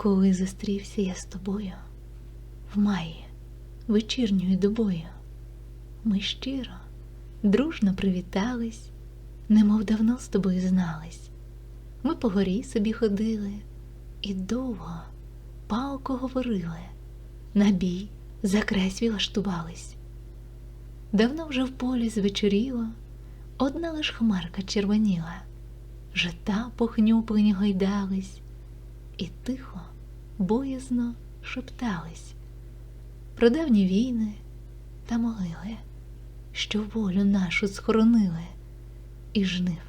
Коли зустрівся я з тобою в маї вечірньою добою, ми щиро, дружно привітались, немов давно з тобою знались. Ми по горі собі ходили і довго палко говорили, на бій за край свій лаштувались. Давно вже в полі звечоріло, одна лиш хмарка червоніла, жита похнюплені гойдались, і тихо, боязно шептались про давні війни та могили, що волю нашу схоронили, і жнив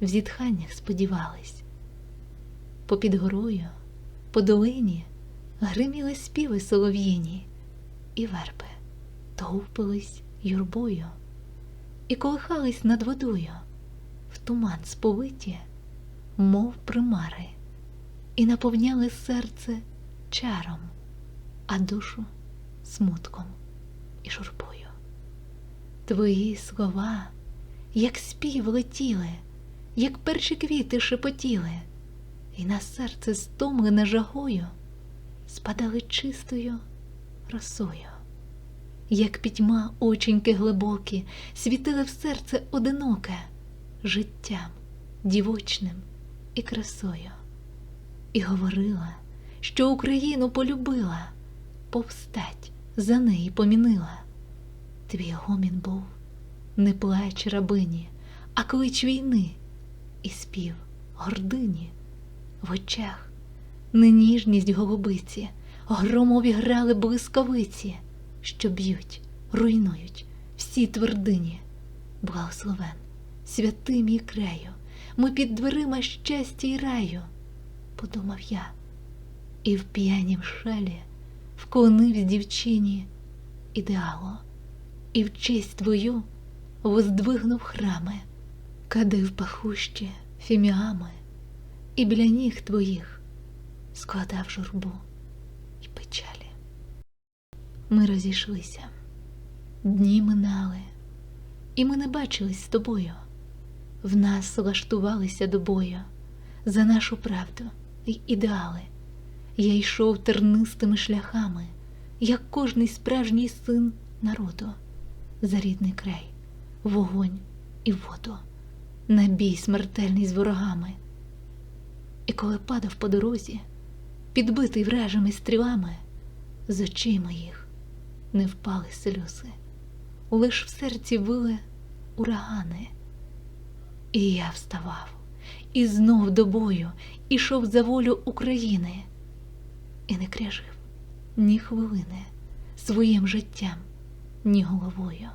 в зітханнях сподівались. Попід горою, по долині гриміли співи солов'їні, і верби товпились юрбою, і колихались над водою, в туман сповиті, мов примари, і наповняли серце чаром, а душу смутком і журбою. Твої слова, як спів летіли, як перші квіти шепотіли, і на серце стомлене жагою спадали чистою росою, як пітьма оченьки глибокі, світили в серце одиноке життям дівочним і красою, і говорила, що Україну полюбила, повстать за неї помінила. Твій гомін був не плач рабині, а клич війни і спів гордині в очах, не ніжність голубиці, громові грали блискавиці, що б'ють, руйнують всі твердині. Благословен, святий мій краю, ми під дверима щастя й раю, подумав я, і в п'янім шалі вклонивсь дівчині ідеалу, і в честь твою воздвигнув храми, кадив пахущі фіміами, і біля ніг твоїх складав журбу і печалі. Ми розійшлися, дні минали, і ми не бачились з тобою. В нас влаштувалися до бою за нашу правду й ідеали. Я йшов тернистими шляхами, як кожний справжній син народу, за рідний край, вогонь і воду, на бій смертельний з ворогами. І коли падав по дорозі, підбитий вражими стрілами, з очей моїх не впали сльози, лиш в серці вили урагани. І я вставав, і знов до бою ішов за волю України, і не кряжив ні хвилини своїм життям, ні головою.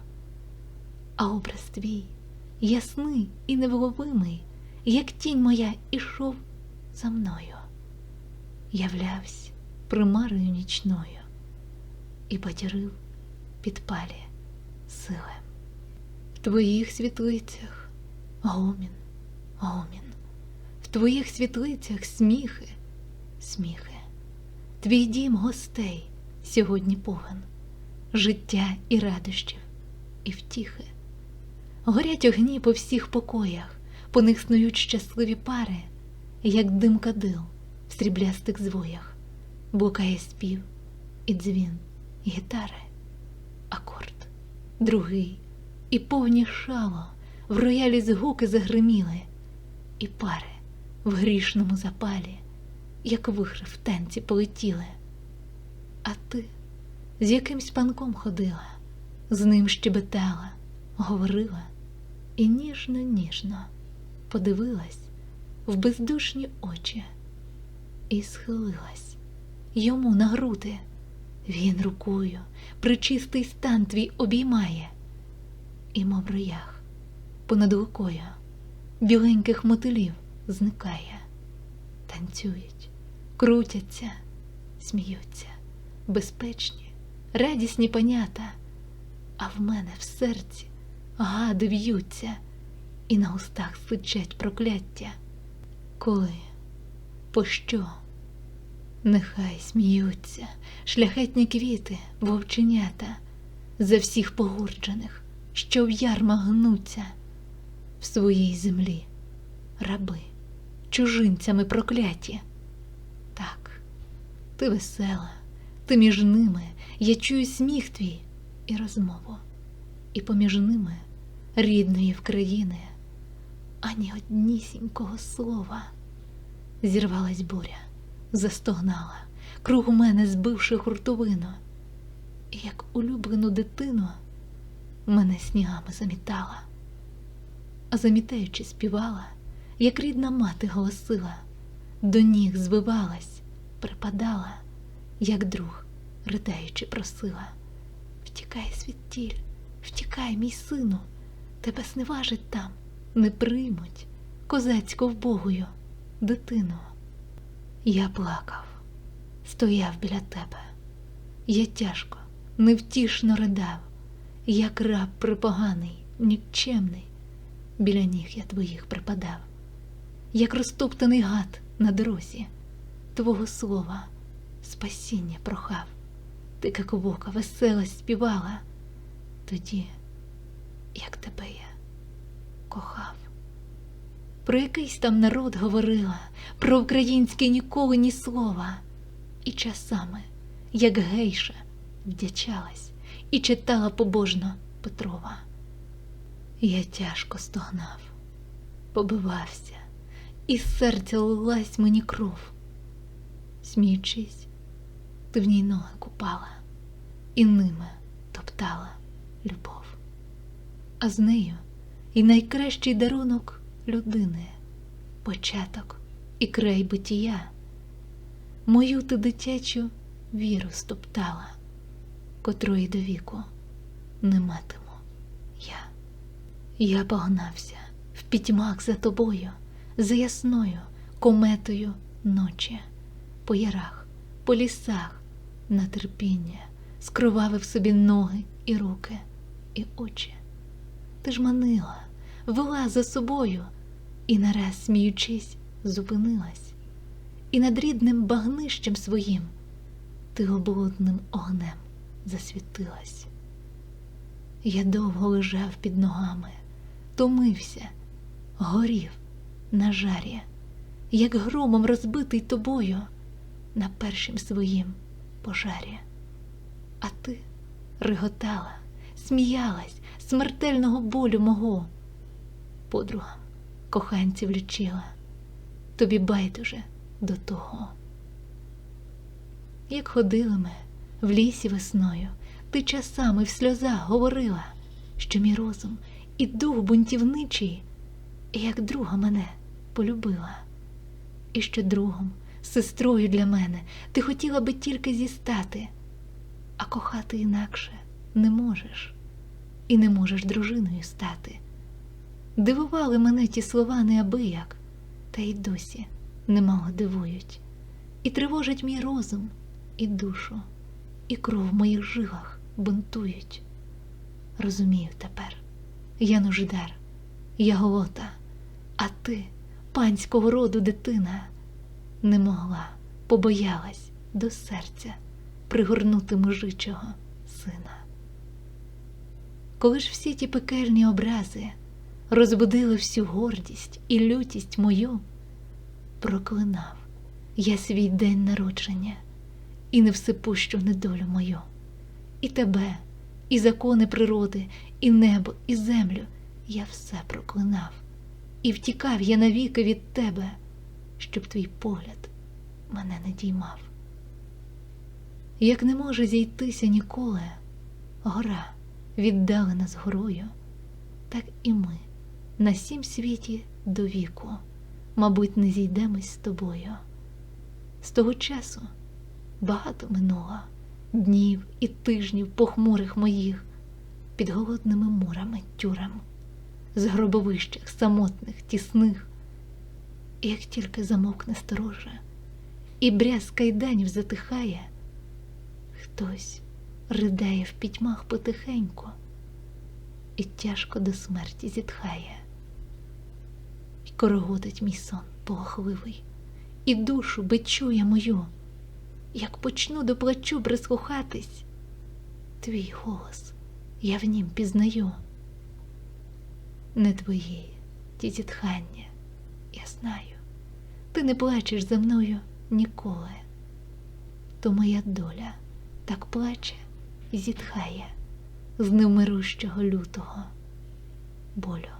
А образ твій ясний і невловимий, як тінь моя ішов за мною, являвсь примарою нічною і потірив підпалі сили. В твоїх світлицях гомін, гомін, в твоїх світлицях сміхи, сміхи. Твій дім гостей. Сьогодні повен, життя і радощів, і втіхи. Горять огні по всіх покоях, по них снують щасливі пари, як дим кадил в сріблястих звоях, блукає спів і дзвін і гітари, акорд, другий, і повні шало в роялі згуки загриміли, і пари в грішному запалі як вихри в танці полетіли. А ти з якимсь панком ходила, з ним щебетала, говорила і ніжно-ніжно подивилась в бездушні очі і схилилась йому на груди. Він рукою причистий стан твій обіймає, і, мов роях, понад рукою біленьких мотилів зникає, танцюють крутяться, сміються, безпечні, радісні панята, а в мене в серці гади в'ються і на устах сичать прокляття. Коли, пощо? Нехай сміються шляхетні квіти, вовченята, за всіх погорджених, що в ярмах гнуться в своїй землі, раби, чужинцями прокляті. Ти весела, ти між ними, я чую сміх твій і розмову, і поміж ними рідної вкраїни, ані однісінького слова. Зірвалась буря, застогнала, круг у мене збивши хуртовину, і як улюблену дитину мене снігами замітала, а замітаючи, співала, як рідна мати голосила, до ніг звивалась, припадала, як друг, ридаючи, просила. Втікай світіль, втікай, мій сину, тебе сневажить там, не приймуть козацько вбогою дитину. Я плакав, стояв біля тебе, я тяжко, невтішно ридав, як раб припоганий, нікчемний, біля ніг я твоїх припадав, як розтоптаний гад на дорозі, твого слова спасіння прохав, ти, як вока, весела співала, тоді, як тебе я кохав. Про якийсь там народ говорила, про український ніколи ні слова, і часами, як гейша, вдячалась і читала побожно Петрова. Я тяжко стогнав, побивався, і з серця лилась мені кров. Сміючись, ти в ній ноги купала і ними топтала любов, а з нею і найкращий дарунок людини, початок і край битія, мою ти дитячу віру стоптала, котрої до віку не матиму я. Я погнався в пітьмах за тобою, за ясною кометою ночі, по ярах, по лісах, на терпіння, скровавив собі ноги і руки, і очі. Ти ж манила, вела за собою, і нараз, сміючись, зупинилась, і над рідним багнищем своїм ти облудним огнем засвітилась. Я довго лежав під ногами, томився, горів на жарі, як громом розбитий тобою на першім своїм пожарі. А ти реготала, сміялась смертельного болю мого, подругам коханців лічила, тобі байдуже до того. Як ходили ми в лісі весною, ти часами в сльозах говорила, що мій розум і дух бунтівничий, як друга мене полюбила, і що другом, сестрою для мене. Ти хотіла би тільки зістати, а кохати інакше не можеш, і не можеш дружиною стати. Дивували мене ті слова неабияк, та й досі немало дивують, і тривожить мій розум і душу, і кров в моїх жилах бунтують. Розумію тепер, я нуждар, я голота, а ти, панського роду дитина, не могла, побоялась до серця пригорнути мужичого сина. Коли ж всі ті пекельні образи розбудили всю гордість і лютість мою, проклинав я свій день народження і невсипущу недолю мою, і тебе, і закони природи, і небо, і землю я все проклинав, і втікав я навіки від тебе, щоб твій погляд мене не діймав. Як не може зійтися ніколи гора віддалена з горою, так і ми на сім світі до віку, мабуть, не зійдемось з тобою. З того часу багато минуло днів і тижнів похмурих моїх під голодними мурами тюрем, з гробовищах самотних, тісних, як тільки замовкне сторожа, і брязк кайданів затихає, хтось ридає в пітьмах потихеньку. І тяжко до смерті зітхає, І короготить мій сон полохливий, і душу бичує мою, як почну до плачу прислухатись, твій голос я в нім пізнаю. Не твої ті зітхання, я знаю, ти не плачеш за мною ніколи. то моя доля так плаче і зітхає з невмирущого лютого болю.